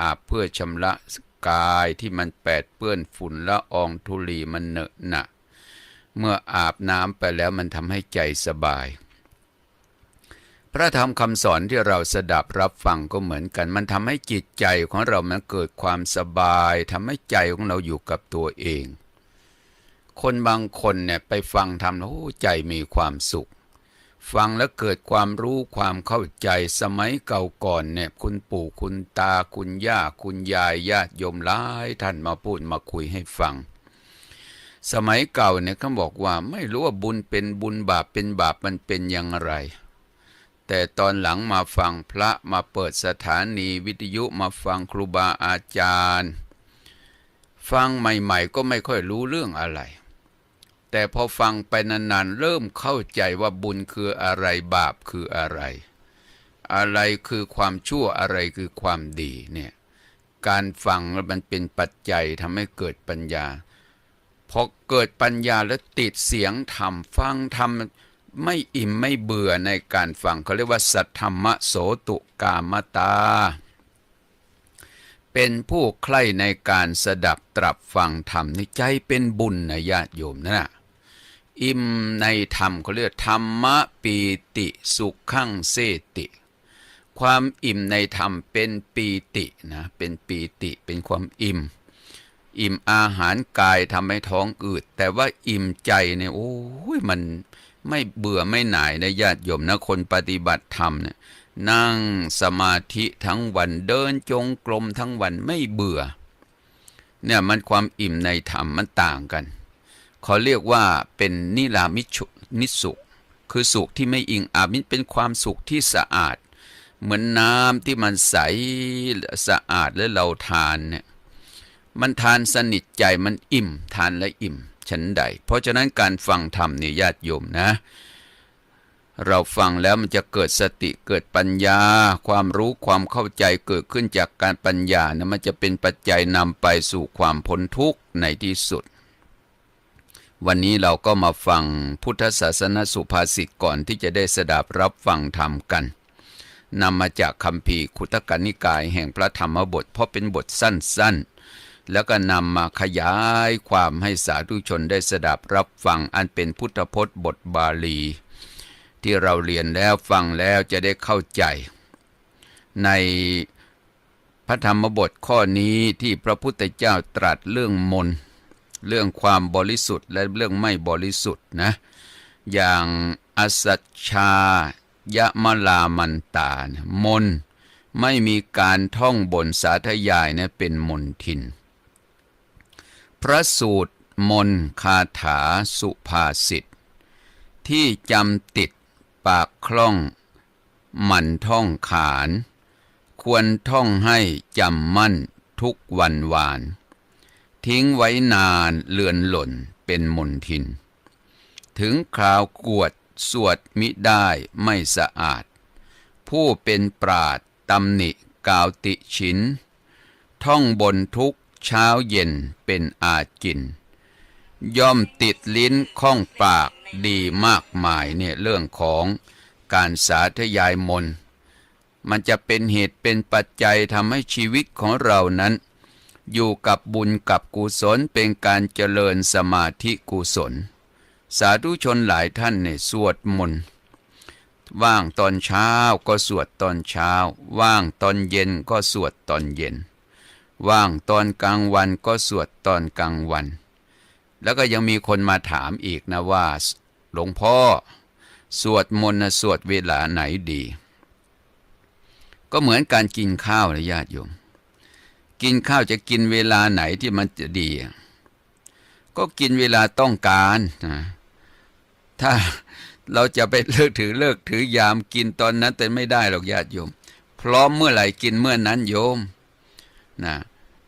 อาบเพื่อชำระกายที่มันแปดเปื้อนฝุ่นละอองธุลีมันเหนอะหนะเมื่ออาบน้ำไปแล้วมันทำให้ใจสบาย พระธรรมคำสอนที่เราสดับรับฟังก็เหมือนกัน มันทำให้จิตใจของเรามันเกิดความสบายทำให้ใจของเราอยู่กับตัวเอง คนบางคนเนี่ยไปฟังทำแล้วโอ้ใจมีความสุข ฟังแล้วเกิดความรู้ความเข้าใจสมัยเก่าก่อนเนี่ย คุณปู่คุณตาคุณย่าคุณยายญาติโยมหลายท่านมาพูดมาคุยให้ฟัง สมัยเก่าเนี่ยเขาบอกว่าไม่รู้ว่าบุญเป็นบุญบาปเป็นบาปมันเป็นอย่างไร แต่ตอนหลังมาฟังพระมาเปิดสถานีวิทยุมาฟังครูบาอาจารย์ ฟังใหม่ๆก็ไม่ค่อยรู้เรื่องอะไร แต่พอฟังไปนานๆเริ่มเข้าใจว่าบุญคืออะไรบาปคืออะไร อะไรคือความชั่วอะไรคือความดีเนี่ยการฟังมันเป็นปัจจัยทำให้เกิดปัญญาพอเกิดปัญญาแล้วติดเสียงธรรมฟังธรรมไม่อิ่มไม่เบื่อในการฟังเขาเรียกว่าสัทธรรมโสตุกามตา เป็นผู้ใคร่ในการสดับตรับฟังธรรมในใจเป็นบุญนะญาติโยมนะนะ อิ่มในธรรมเขาเรียกธรรมะปีติสุขขังเสติ ความอิ่มในธรรมเป็นปีตินะเป็นปีติเป็นความอิ่ม อิ่มอาหารกายทำให้ท้องอืด แต่ว่าอิ่มใจเนี่ยโอ้ยมันไม่เบื่อไม่หน่ายนะญาติโยมนะคนปฏิบัติธรรมเนี่ยนั่งสมาธิทั้งวันเดินจงกรมทั้งวันไม่เบื่อเนี่ยมันความอิ่มในธรรมมันต่างกัน เขาเรียกว่าเป็นนิรามิชุนิสุข คือสุขที่ไม่อิงอามิเป็นความสุขที่สะอาด เหมือนน้ำที่มันใสสะอาดแล้วเราทานเนี่ยมันทานสนิทใจมันอิ่ม ทานและอิ่มฉันใด เพราะฉะนั้นการฟังธรรมเนี่ยญาติโยมนะ เราฟังแล้วมันจะเกิดสติเกิดปัญญา ความรู้ความเข้าใจเกิดขึ้นจากการปัญญานะมันจะเป็นปัจจัยนำไปสู่ความพ้นทุกข์ในที่สุด วันนี้เราก็มาฟังพุทธศาสนสุภาษิตก่อนที่จะได้สดับรับฟังธรรมกันนำมาจากคำพีคุตกนิกายแห่งพระธรรมบท เพราะเป็นบทสั้นๆ แล้วก็นำมาขยายความให้สาธุชนได้สดับรับฟังอันเป็นพุทธพจน์บทบาลี ที่เราเรียนแล้วฟังแล้วจะได้เข้าใจ ในพระธรรมบทข้อนี้ที่พระพุทธเจ้าตรัสเรื่องมน เรื่องความบริสุทธิ์และเรื่องไม่บริสุทธิ์นะอย่างอสัชชายะมลามันตานมนไม่มีการท่องบนสาธยายนะเป็นมนทิน พระสูตรมนคาถาสุภาษิตที่จำติดปากคล่อง หมั่นท่องขาน ควรท่องให้จำมั่นทุกวันวาน ทิ้งไว้นานเลือนหล่นเป็นมนทิน ถึงคราวกวดสวดมิได้ไม่สะอาด ผู้เป็นปราดตำหนิกาวติชินท่องบนทุกเช้าเย็นเป็นอาจิน ย่อมติดลิ้นข้องปากดีมากมายเนี่ยเรื่องของการสาธยายมน มันจะเป็นเหตุเป็นปัจจัยทำให้ชีวิตของเรานั้น อยู่กับบุญกับกุศลเป็นการเจริญสมาธิกุศล สาธุชนหลายท่านเนี่ยสวดมนต์ว่างตอนเช้าก็สวดตอนเช้า ว่างตอนเย็นก็สวดตอนเย็น ว่างตอนกลางวันก็สวดตอนกลางวัน แล้วก็ยังมีคนมาถามอีกนะว่า หลวงพ่อ สวดมนต์สวดเวลาไหนดี ก็เหมือนการกินข้าวนะญาติโยม กินข้าวจะกินเวลาไหนที่มันจะดี ก็กินเวลาต้องการนะถ้าเราจะไปเลิกถือเลิกถือยามกินตอนนั้นแต่ไม่ได้หรอกญาติโยม พร้อมเมื่อไหร่กินเมื่อนั้นโยมนะ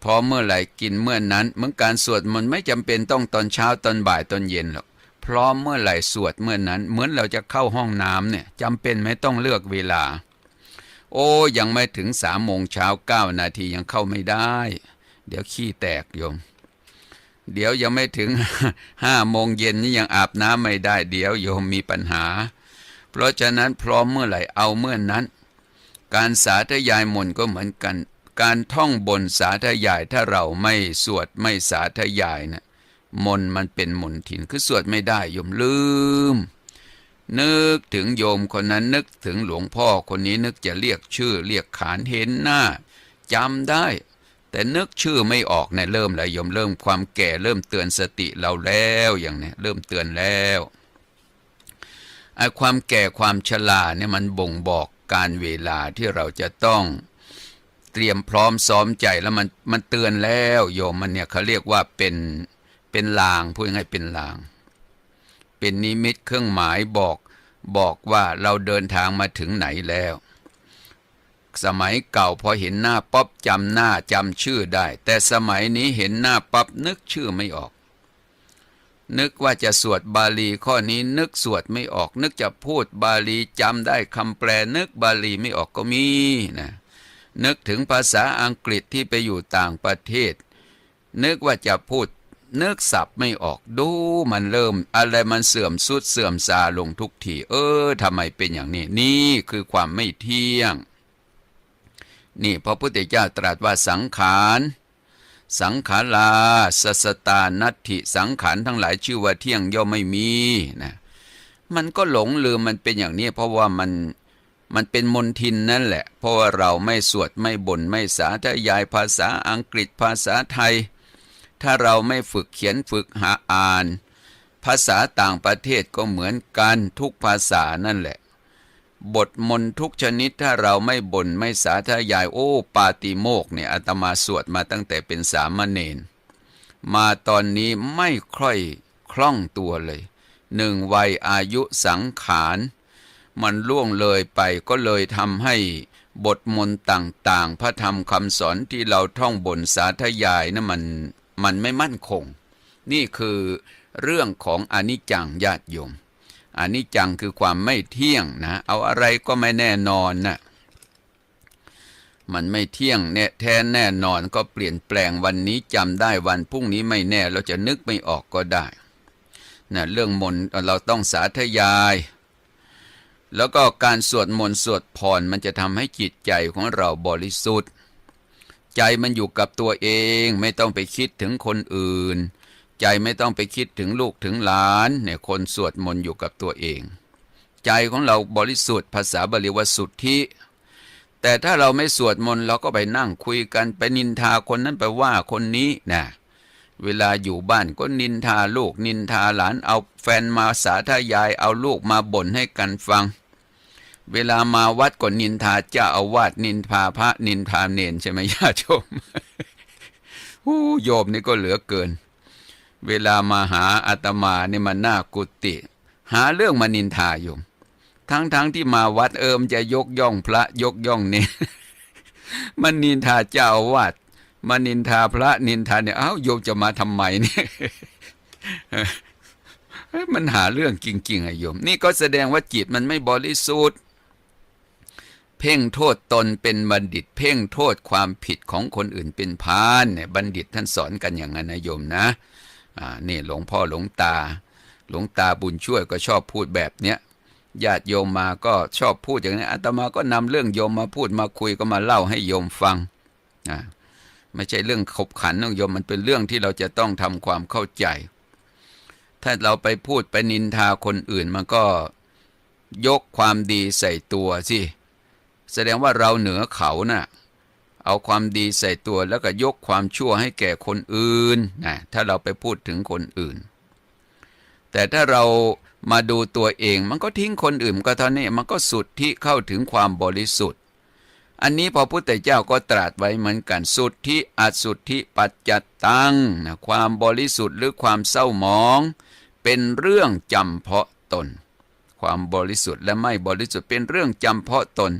พร้อมเมื่อไหร่กินเมื่อนั้นเหมือนการสวดมันไม่จำเป็นต้องตอนเช้าตอนบ่ายตอนเย็นหรอกพร้อมเมื่อไหร่สวดเมื่อนั้น เหมือนเราจะเข้าห้องน้ำเนี่ยจำเป็นไหมต้องเลือกเวลา โอ้ยังไม่ถึงสามโมงเช้าเก้านาทียังเข้าไม่ได้ เดี๋ยวขี้แตกโยม เดี๋ยวยังไม่ถึงห้าโมงเย็นนี่ยังอาบน้ำไม่ได้ เดี๋ยวโยมมีปัญหา เพราะฉะนั้นพร้อมเมื่อไหร่เอาเมื่อนั้น การสาธยายมนก็เหมือนกัน การท่องบนสาธยายถ้าเราไม่สวดไม่สาธยายนะมนมันเป็นมนทินคือสวดไม่ได้โยมลืม นึกถึงโยมคนนั้นนึกถึงหลวงพ่อคนนี้นึกจะเรียกชื่อ เรียกขานเห็นหน้าจำได้ แต่นึกชื่อไม่ออกเนี่ยเริ่มแล้วโยมเริ่มความแก่เริ่มเตือนสติเราแล้วอย่างเนี้ยเริ่มเตือนแล้วไอ้ความแก่ความชราเนี่ยมันบ่งบอกการเวลาที่เราจะต้องเตรียมพร้อมซ้อมใจแล้วมันมันเตือนแล้ว โยมมันเนี่ยเขาเรียกว่าเป็นเป็นลางพูดง่ายๆเป็นลาง เป็นนิมิตเครื่องหมายบอก บอกว่าเราเดินทางมาถึงไหนแล้ว สมัยเก่าพอเห็นหน้าป๊อบจำหน้าจำชื่อได้ แต่สมัยนี้เห็นหน้าปั๊บนึกชื่อไม่ออก นึกว่าจะสวดบาลีข้อนี้นึกสวดไม่ออก นึกจะพูดบาลีจำได้คำแปลนึกบาลีไม่ออกก็มีนะนึกถึงภาษาอังกฤษที่ไปอยู่ต่างประเทศ นึกว่าจะพูด นึกสับไม่ออกดูมันเริ่ม อะไรมันเสื่อมสุดเสื่อมซาลงทุกทีเออทำไมเป็นอย่างนี้ นี่คือความไม่เที่ยง นี่พระพุทธเจ้าตรัสว่าสังขารสังขาราสสตานัตถิสังขารทั้งหลายชื่อว่าเที่ยงย่อมไม่มีนะมันก็หลงลืมมันเป็นอย่างนี้ เพราะว่ามันมันเป็นมนทินนั่นแหละ เพราะว่าเราไม่สวดไม่บน่นไม่สาธยายภาษาอังกฤษภาษาไทย ถ้าเราไม่ฝึกเขียนฝึกหาอ่าน ภาษาต่างประเทศก็เหมือนกันทุกภาษานั่นแหละ บทมนทุกชนิดถ้าเราไม่บน่นไม่สาธยายโอ้ปาติโมกเนี่ยอาตมาสวดมาตั้งแต่เป็นสามเณรมาตอนนี้ไม่ค่อยคล่องตัวเลยหนึ่งวัยอายุสังขาร มันล่วงเลยไปก็เลยทำให้บทมนต์ต่างๆ พระธรรมคำสอนที่เราท่องบนสาธยายนะมัน มันไม่มั่นคง นี่คือเรื่องของอนิจจังญาติโยมอนนี้จังคือความไม่เที่ยงนะ เอาอะไรก็ไม่แน่นอนนะมันไม่เที่ยงแน่แท้แน่นอนก็เปลี่ยนแปลงวันนี้จำได้วันพรุ่งนี้ไม่แน่เราจะนึกไม่ออกก็ได้นะเรื่องมนต์เราต้องสาธยาย แล้วก็การสวดมนต์สวดพรมันจะทำให้จิตใจของเราบริสุทธิ์ ใจมันอยู่กับตัวเองไม่ต้องไปคิดถึงคนอื่น ใจไม่ต้องไปคิดถึงลูกถึงหลานเนี่ยคนสวดมนต์อยู่กับตัวเอง ใจของเราบริสุทธิ์ภาษาบาลีว่าสุทธิแต่ถ้าเราไม่สวดมนต์เราก็ไปนั่งคุยกันไปนินทาคนนั้นไปว่าคนนี้นะเวลาอยู่บ้านก็นินทาลูกนินทาหลานเอาแฟนมาสาธยายเอาลูกมาบ่นให้กันฟัง เวลามาวัดก็นินทาเจ้าอาวาสนินทาพระนินทาเนนใช่ไหมญาติโยมหูโยมนี่ก็เหลือเกิน เวลามาหาอาตมาเนี่ยมันน่ากุติหาเรื่องมานินทาอยู่ทั้งๆทที่มาวัดเอิมจะยกย่องพระยกย่องเนี่ยมันนินทาเจ้าอาวาสมานินทาพระนินทาเนี่ยเอ้าโยมจะมาทำไมเนี่ยมันหาเรื่องจริงๆไอ้โยม นี่ก็แสดงว่าจิตมันไม่บริสุทธิ์ เพ่งโทษตนเป็นบัณฑิต เพ่งโทษความผิดของคนอื่นเป็นพานเนี่ยบัณฑิตท่านสอนกันอย่างนั้นนะโยมนะอ่านี่หลวงพ่อหลวงตา หลวงตาบุญช่วยก็ชอบพูดแบบเนี้ยญาติโยมมาก็ชอบพูดอย่างนี้อาตมาก็นำเรื่องโยมมาพูดมาคุยก็มาเล่าให้โยมฟังอ่าไม่ใช่เรื่องขบขันของโยมมันเป็นเรื่องที่เราจะต้องทำความเข้าใจ ถ้าเราไปพูดไปนินทาคนอื่นมันก็ยกความดีใส่ตัวสิ แสดงว่าเราเหนือเขานะ่ะเอาความดีใส่ตัวแล้วก็ยกความชั่วให้แก่คนอื่นนะถ้าเราไปพูดถึงคนอื่น แต่ถ้าเรามาดูตัวเองมันก็ทิ้งคนอื่นก็เท่านี้มันก็สุดที่เข้าถึงความบริสุทธิ์ อันนี้พอพุทธเจ้าก็ตรัสไว้เหมือนกันสุดที่อสุดที่ปัจจัตตังนะความบริสุทธิ์หรือความเศร้าหมอง เป็นเรื่องจำเพาะตน ความบริสุทธิ์และไม่บริสุทธิ์เป็นเรื่องจำเพาะตน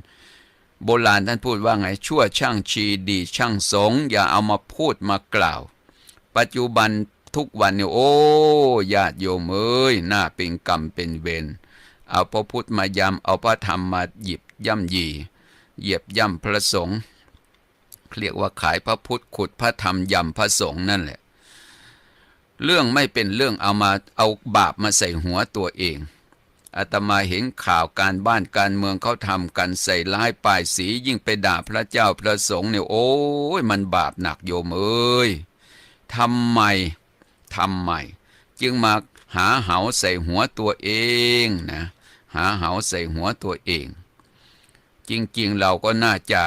โบราณท่านพูดว่าไงชั่วช่างชีดีช่างสง อย่าเอามาพูดมากล่าว ปัจจุบันทุกวันเนี่ยโอ้ญาติโยมเอ้ยหน้าเป็นกรรมเป็นเวรเอาพระพุทธมายำเอาพระธรรมมาหยิบย่ำยีเหยียบย่ำพระสงฆ์เรียกว่าขายพระพุทธขุดพระธรรมยำพระสงฆ์นั่นแหละ เรื่องไม่เป็นเรื่องเอามาเอาบาปมาใส่หัวตัวเอง อาตมาเห็นข่าวการบ้านการเมืองเขาทำกันใส่ร้ายป้ายสียิ่งไปด่าพระเจ้าพระสงฆ์เนี่ยโอ้ยมันบาปหนักโยมเอ้ยทำไมทำไม จึงมาหาเหาใส่หัวตัวเองนะหาเหาใส่หัวตัวเอง จริงๆเราก็น่าจะ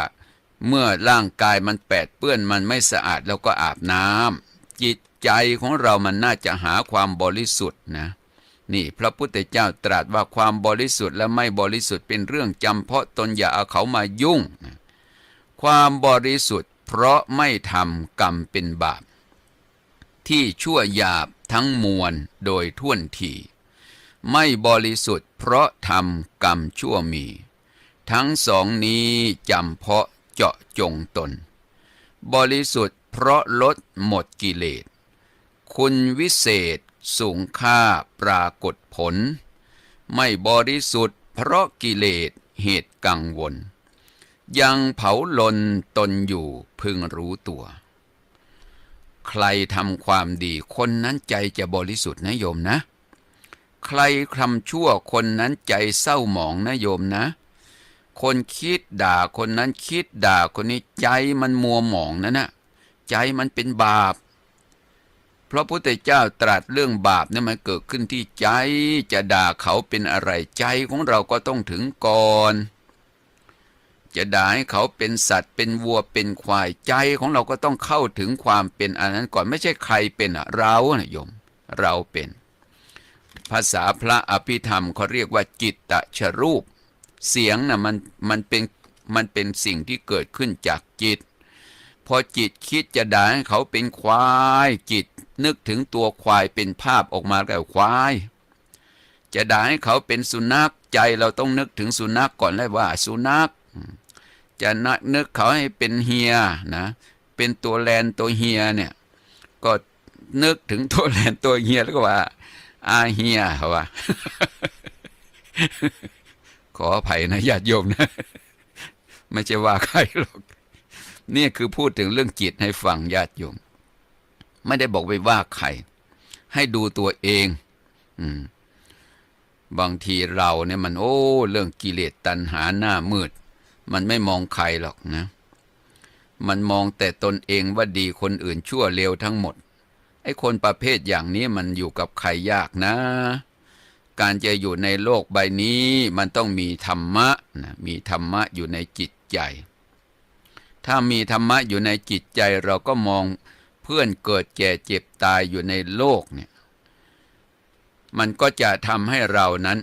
เมื่อร่างกายมันแปดเปื้อนมันไม่สะอาดเราก็อาบน้ำจิตใจของเรามันน่าจะหาความบริสุทธิ์นะ นี่พระพุทธเจ้าตรัสว่าความบริสุทธิ์และไม่บริสุทธิ์เป็นเรื่องจำเพาะตนอย่าเอาเขามายุ่ง ความบริสุทธิ์เพราะไม่ทำกรรมเป็นบาป ที่ชั่วหยาบทั้งมวลโดยท่วนทีไม่บริสุทธิ์เพราะทำกรรมชั่วมี ทั้งสองนี้จำเพาะเจาะจงตน บริสุทธิ์เพราะลดหมดกิเลส คุณวิเศษ สูงค่าปรากฏผล ไม่บริสุทธิ์เพราะกิเลสเหตุกังวล ยังเผาลนตนอยู่พึงรู้ตัว ใครทำความดีคนนั้นใจจะบริสุทธิ์นะโยมนะ ใครทำชั่วคนนั้นใจเศร้าหมองนะโยมนะ คนคิดด่าคนนั้นคิดด่าคนนี้ใจมันมัวหมองนะนะใจมันเป็นบาป พระพุทธเจ้าตรัสเรื่องบาปเนี่ยมันเกิดขึ้นที่ใจ จะด่าเขาเป็นอะไรใจของเราก็ต้องถึงก่อน จะด่าให้เขาเป็นสัตว์เป็นวัวเป็นควายใจของเราก็ต้องเข้าถึงความเป็นอันนั้นก่อนไม่ใช่ใครเป็นอะเรานะโยมเราเป็น ภาษาพระอภิธรรมเขาเรียกว่าจิตตชรูป เสียงนะ่ะมันมันเป็นมันเป็นสิ่งที่เกิดขึ้นจากจิต พอจิตคิดจะด่าให้เขาเป็นควายจิต นึกถึงตัวควายเป็นภาพออกมาแล้วควาย จะด่าให้เขาเป็นสุนัขใจเราต้องนึกถึงสุนัขก่อนเลยว่า สุนัขจะน,นึกเขาให้เป็นเฮียนะเป็นตัวแลนตัวเฮียเนี่ย ก็นึกถึงตัวแลนตัวเฮียแล้วก็ว่า อาเฮียเขาว่า ขออภัยนะญาติโยมนะ ไม่ใช่ว่าใครหรอกนี่คือพูดถึงเรื่องจิตให้ฟังญาติโยม ไม่ได้บอกไปว่าใคร ให้ดูตัวเอง อืม บางทีเราเนี่ยมัน โอ้ เรื่องกิเลสตัณหาหน้ามืด มันไม่มองใครหรอกนะ มันมองแต่ตนเองว่าดีคนอื่นชั่วเลวทั้งหมด ไอ้คนประเภทอย่างนี้มันอยู่กับใครยากนะ การจะอยู่ในโลกใบนี้มันต้องมีธรรมะนะมีธรรมะอยู่ในจิตใจ ถ้ามีธรรมะอยู่ในจิตใจเราก็มอง เพื่อนเกิดแก่เจ็บตายอยู่ในโลกเนี่ย มันก็จะทำให้เรานั้น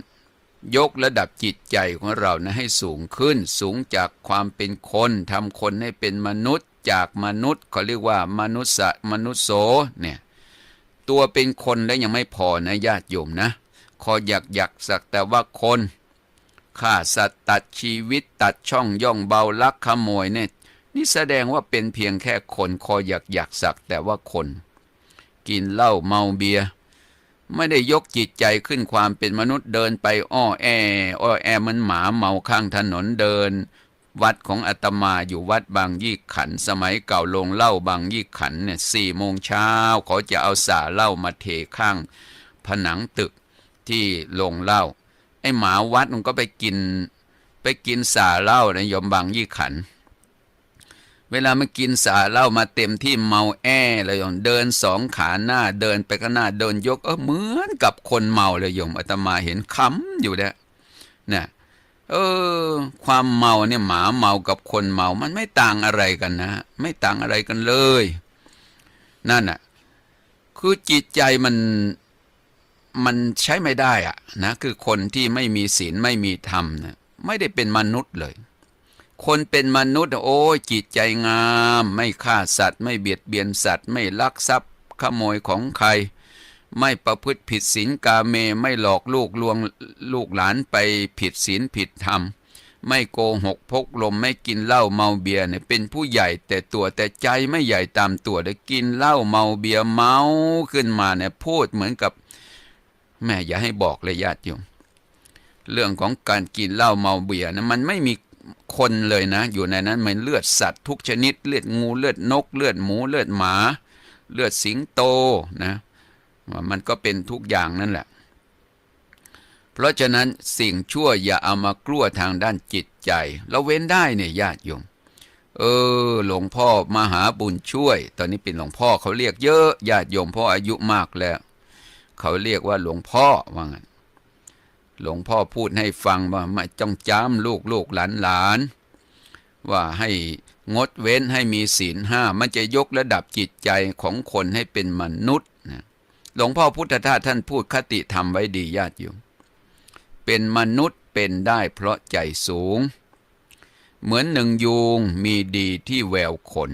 ยกระดับจิตใจของเรานะให้สูงขึ้น สูงจากความเป็นคนทำคนให้เป็นมนุษย์จากมนุษย์เขาเรียกว่ามนุษย์มนุษย์โสเนี่ยตัวเป็นคนแล้วยังไม่พอนะญาติโยมนะคออยากอยากสักแต่ว่าคนฆ่าสัตว์ตัดชีวิตตัดช่องย่องเบาลักขโมยเนี่ย นี่แสดงว่าเป็นเพียงแค่คนคออยากอยากสักแต่ว่าคน กินเหล้าเมาเบียร์ไม่ได้ยกจิตใจขึ้นความเป็นมนุษย์เดินไปอ้อแออ้อแอเหมันหมาเมาข้างถนนเดิน วัดของอาตมาอยู่วัดบางยี่ขัน สมัยเก่าลงเหล้าบางยี่ขันเนี่ยสี่โมงเช้าเขาจะเอาสาเหล้ามาเทข้าง ผนังตึกที่ลงเหล้าไอหมาวัดมันก็ไปกิน ไปกินสาเหล้าในยมบางยี่ขัน เวลามันกินสาเหล้ามาเต็มที่เมาแอเลยโยมเดินสองขาหน้าเดินไปข้างหน้าเดินยกเออเหมือนกับคนเมาเลยโยมอาตมาเห็นคำอยู่แล้วเนี่ยเออ ความเมาเนี่ยหมาเมากับคนเมามันไม่ต่างอะไรกันนะ ไม่ต่างอะไรกันเลย นั่นน่ะ คือจิตใจมันมันใช้ไม่ได้อะนะคือคนที่ไม่มีศีลไม่มีธรรมนะไม่ได้เป็นมนุษย์เลย คนเป็นมนุษย์โอ้ยจิตใจงาม ไม่ฆ่าสัตว์ ไม่เบียดเบียนสัตว์ ไม่ลักทรัพย์ ขโมยของใคร ไม่ประพฤติผิดศีลกาเมไม่หลอกลูกลวงลูกหลานไปผิดศีลผิดธรรม ไม่โกหกพกลมไม่กินเหล้าเมาเบียร์เนี่ยเป็นผู้ใหญ่แต่ตัวแต่ใจไม่ใหญ่ตามตัวได้กินเหล้าเมาเบียร์เมาขึ้นมาเนี่ยพูดเหมือนกับแม่อย่าให้บอกเลยญาติโยมเรื่องของการกินเหล้าเมาเบียร์นะมันไม่มี คนเลยนะ อยู่ในนั้นมันเลือดสัตว์ทุกชนิด เลือดงูเลือดนก เลือดหมูเลือดหมา เลือดสิงโตนะมันก็เป็นทุกอย่างนั่นแหละ เพราะฉะนั้นสิ่งชั่วอย่าเอามากลัวทางด้านจิตใจ เราเว้นได้เนี่ยญาติโยมเออ หลวงพ่อมหาบุญช่วย ตอนนี้เป็นหลวงพ่อเขาเรียกเยอะญาติโยมพ่ออายุมากแล้ว เขาเรียกว่าหลวงพ่อว่างั้น หลวงพ่อพูดให้ฟังว่าไม่จ้องจ้ำลูกลูกหลานหลานว่าให้งดเว้นให้มีศีลห้ามันจะยกระดับจิตใจของคนให้เป็นมนุษย์นะหลวงพ่อพุทธทาสท่านพูดคติธรรมไว้ดีญาติโยมเป็นมนุษย์เป็นได้เพราะใจสูง เหมือนหนึ่งยูงมีดีที่แววขน